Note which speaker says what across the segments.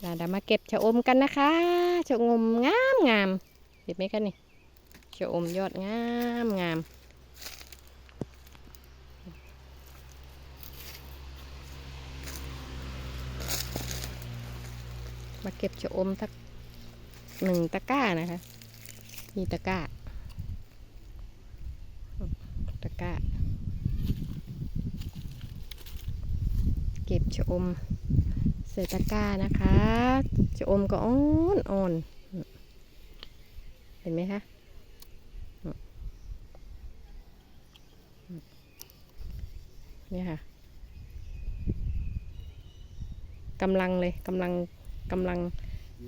Speaker 1: เราเดี๋ยวมาเก็บชะอมกันนะคะชะอมงามงามเห็นไหมกันนี่ชะอมยอดงามงามมาเก็บชะอมสักหนึ่งตะกร้านะคะนี่ตะกร้าตะกร้า เก็บชะอม ส่ตะกร้านะคะชะอมก็อ่อนอ่อนเห็นไหมคะเนี่ยค่ะกำลังเลยกำลังกำลัง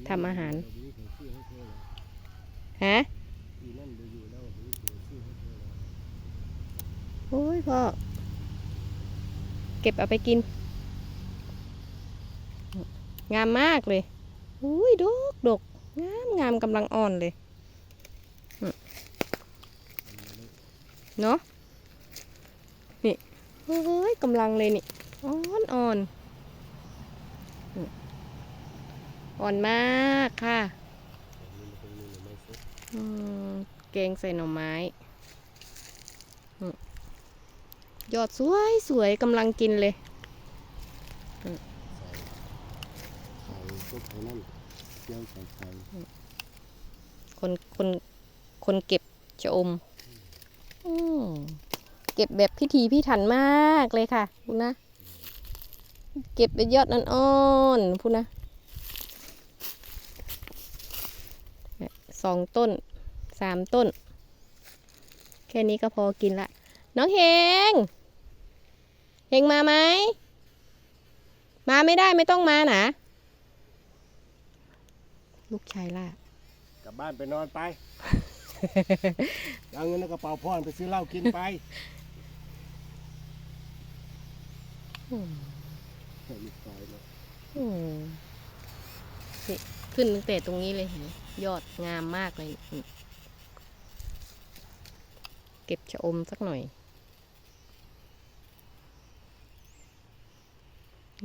Speaker 1: ทำอาหารฮะโอ้ยพ่อเก็บเอาไปกิน งามมากเลยอุ้ยดกดกงามงามกำลังอ่อนเลยเนาะนี่โอ้ยกำลังเลยนี่อ่อนอ่อนอ่อนมากค่ะอืมแกงใส่หน่อไม้ ยอดสวยสวยกำลังกินเลย
Speaker 2: พวกไอ้นั่นเจียวใส่ไข่
Speaker 1: คนคนคนเก็บชะอมอมเก็บแบบพิธีพิถันมากเลยค่ะพูดนะ เก็บไปยอดนั้นอ่อนพูดนะสองต้นสามต้น แค่นี้ก็พอกินละ น้องเฮงเฮงมาไหม มาไม่ได้ไม่ต้องมานะ ลูกชายล่ะ
Speaker 2: กลับบ้านไปนอนไป เอาเงินในกระเป๋าพ่อนไปซื้อเหล้ากินไป
Speaker 1: อืม
Speaker 2: อีกซอยเนอะ
Speaker 1: อืมนี่ขึ้นตั้งแต่ตรงนี้เลยเห็นไหมยอดงามมากเลยนี่เก็บชะอมสักหน่อย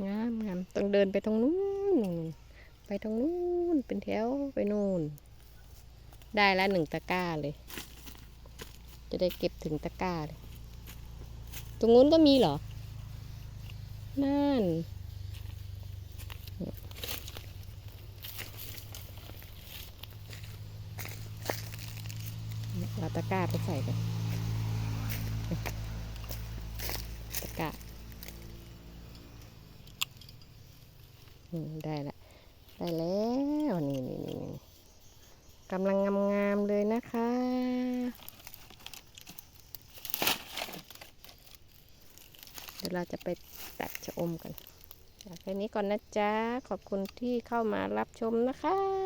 Speaker 1: งามงามต้องเดินไปตรงนู้น ไปตรงนู้นเป็นแถวไปนู่น ได้ละหนึ่งตะกร้าเลย จะได้เก็บถึงตะกร้าเลย ตรงนู้นก็มีเหรอ นั่น เราตะกร้าไปใส่กันตะกร้าได้ละ ได้แล้วนี่นี่นี่กำลังงามๆเลยนะคะ เดี๋ยวเราจะไปตัดชะอมกันแค่นี้ก่อนนะจ๊ะ ขอบคุณที่เข้ามารับชมนะคะ